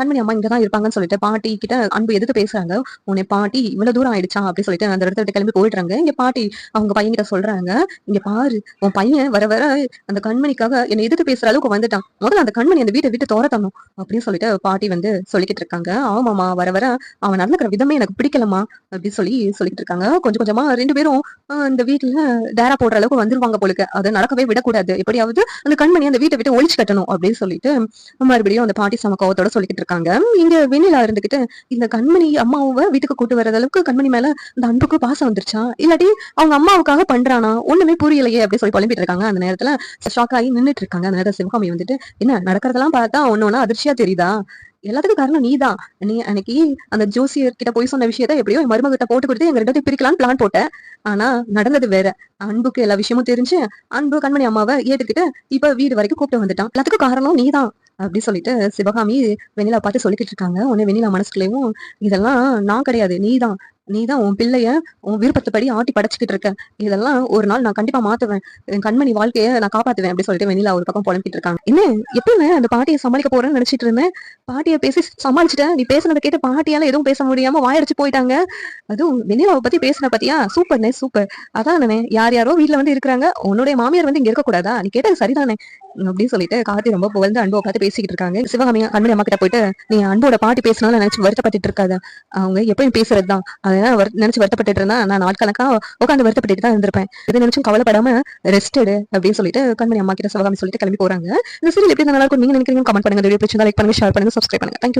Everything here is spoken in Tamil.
கண்மணி அம்மா இங்கதான் இருப்பாங்கன்னு சொல்லிட்டு பாட்டி கிட்ட அன்பு எதுக்கு பேசுறாங்க? உன்னை பாட்டி இவ்வளவு தூரம் ஆயிடுச்சா? அப்படின்னு சொல்லிட்டு அந்த இடத்துல விட்டு கிளம்பி போயிடுறாங்க. இங்க பாட்டி அவங்க பையன் கிட்ட சொல்றாங்க. இங்க பாரு உன் பையன் வர வர அந்த கண்மணிக்காக என்னை எதுக்கு பேசுற அளவுக்கு வந்துட்டான். முதல்ல அந்த கண்மணி அந்த வீட்டை விட்டு தோரத்தணும் அப்படின்னு சொல்லிட்டு பாட்டி வந்து சொல்லிக்கிட்டு இருக்காங்க. ஆமாமா வர வர அவன் நடந்துக்கிற விதமே எனக்கு பிடிக்கலமா அப்படின்னு சொல்லி சொல்லிட்டு இருக்காங்க. கொஞ்சம் கொஞ்சமா ரெண்டு பேரும் ஆஹ், இந்த வீட்டுல டேரா போடுற அளவுக்கு வந்துருவாங்க போலுக்கு. அதை நடக்கவே விடக்கூடாது. எப்படியாவது அந்த கண்மணி அந்த வீட்டை விட்டு ஒழிச்சு கட்டணும் அப்படின்னு சொல்லிட்டு மறுபடியும் அந்த பாட்டி சம கோவத்தோட சொல்லிக்கிட்டு இருக்காங்க. இங்க வெண்ணிலா இருந்துகிட்டு இந்த கண்மணி அம்மாவை வீட்டுக்கு கூட்டு வர்ற அளவுக்கு கண்மணி மேல இந்த அன்புக்கு பாசம் வந்துருச்சா? இல்லாட்டி அவங்க அம்மாவுக்காக பண்றானா? ஒண்ணுமே புரியலையே அப்படின்னு சொல்லி புலம்பிட்டு இருக்காங்க. அந்த நேரத்துல ஷாக் ஆகி நின்னுட்டு இருக்காங்க. அந்த நேரத்துல சிவகாமி வந்துட்டு என்ன நடக்கிறதெல்லாம் பார்த்தா ஒண்ணு ஒண்ணு அதிர்ச்சியா தெரியுதா? எல்லாத்துக்கும் காரணம் நீதான். நீ அன்னைக்கு அந்த ஜோசியர் கிட்ட போய் சொன்ன விஷயத்த எப்படியோ என் மருமகிட்ட போட்டு கொடுத்து எங்க ரெண்டு பேரும் பிரிக்கலாம்னு பிளான் போட்டேன். ஆனா நடந்தது வேற. அன்புக்கு எல்லா விஷயமும் தெரிஞ்சு அன்பு கண்மணி அம்மாவை ஏத்துக்கிட்டு இப்ப வீடு வரைக்கும் கூப்பிட்டு வந்துட்டான். எல்லாத்துக்கும் காரணம் நீதான் அப்படி சொல்லிட்டு சிவகாமி வெண்ணிலா பார்த்து சொல்லிக்கிட்டு இருக்காங்க. உன்னை வெண்ணிலா மனசுக்குள்ளேயும் இதெல்லாம் நான் கிடையாது நீதான் நீதான் உன் பிள்ளைய உன் விருப்பத்துப்படி ஆட்டி படைச்சிக்கிட்டு இருக்க. இதெல்லாம் ஒரு நாள் நான் கண்டிப்பா மாத்துவேன். என் கண்மணி வாழ்க்கைய நான் காப்பாத்துவேன் அப்படின்னு சொல்லிட்டு வெண்ணிலா ஒரு பக்கம் புலம்பிட்டு இருக்காங்க. என்ன எப்பயுமே அந்த பாட்டியை சமாளிக்க போறேன்னு நினைச்சிட்டு இருந்தேன். பாட்டியை பேசி சமாளிச்சுட்டேன். நீ பேசுனதை கேட்டு பாட்டியால எதுவும் பேச முடியாம வாயடிச்சு போயிட்டாங்க. அதுவும் வெண்ணிலாவை பத்தி பேசின பத்தியா? சூப்பர்னே சூப்பர். அதான் நானே யார் யாரோ வீட்ல வந்து இருக்கிறாங்க. உன்னுடைய மாமியார் வந்து இங்க இருக்க கூடாதா நீ கேட்டது சரிதானே? அப்படின்னு சொல்லிட்டு கார்த்தி ரொம்ப புகழ்ந்து அன்பு உட்காந்து பேசிக்கிட்டு இருக்காங்க. சிவகாமி கண்மணி அம்மா கிட்ட போயிட்டு நீ அன்போட பாட்டி பேசினாலும் நினைச்சு வருத்தப்பட்டு இருக்காத. அவங்க எப்பயும் பேசுறதுதான். நினைச்சு வருத்தப்பட்டு இருந்தா நான் நாட்கணக்கா உட்காந்து வருத்தப்பட்டு தான் இருந்திருப்பேன். இதை நினைச்சும் கவலைப்படாம ரெஸ்ட் எடு அப்படின்னு சொல்லிட்டு கண்மணி அம்மா கிட்ட சிவகாமி சொல்லிட்டு கிளம்பி போறாங்க. இந்த சீரியல் எப்படி நல்லா இருக்கும். நீங்க நினைக்கிறீங்க கமெண்ட் பண்ணுங்க. வீடியோ பிடிச்சிருந்தா லைக் பண்ணுங்க ஷேர் பண்ணுங்க சப்ஸ்கிரைப் பண்ணுங்க. தேங்க்யூ